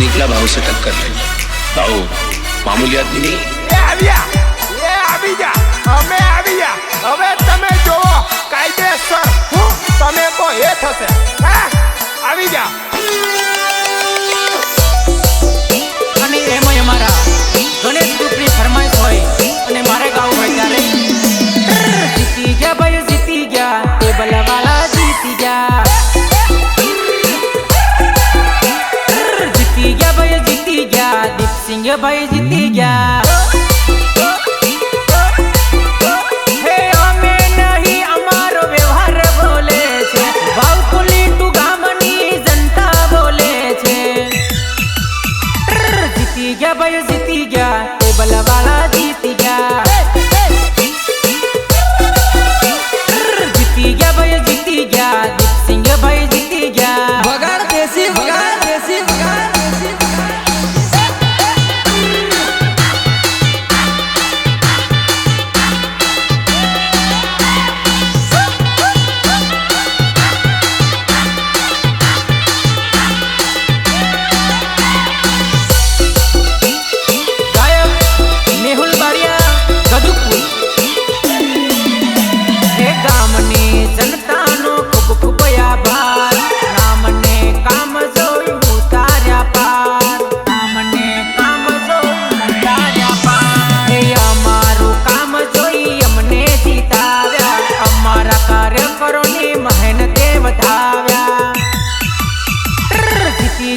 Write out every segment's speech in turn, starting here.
निकला भाव से टक्कर ले भाव मामूली आदमी नहीं હવે તમે જોવો કાયદેસર હું તમે તો થશે. હા? આવી જા અને એમાં અમારા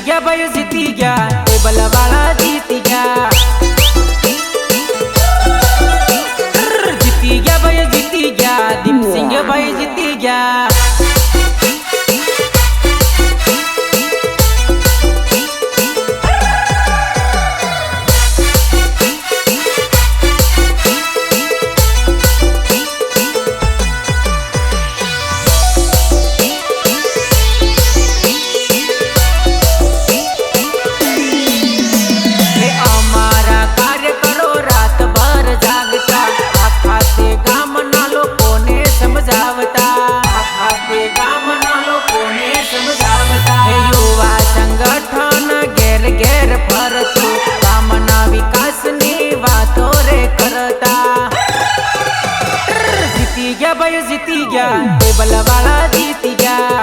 ગયા ભાઈ જીતી ગયા ટેબલ વાળા જીતી ગયા. ગેર ઘેર ફરતું. કામના વિકાસની વાતો રે કરતા. જીતી ગયા ભાઈ, જીતી ગયા. ટેબલ વાળા જીતી ગયા.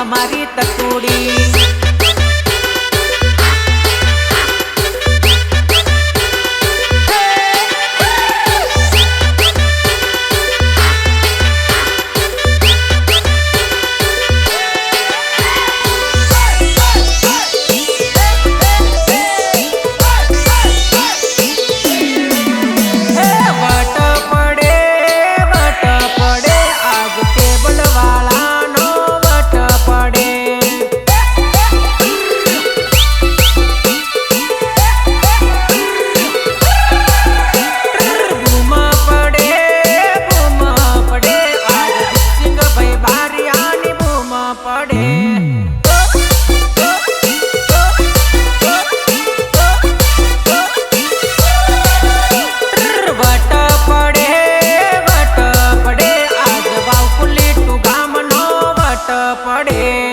તમારી તકુડી. પડે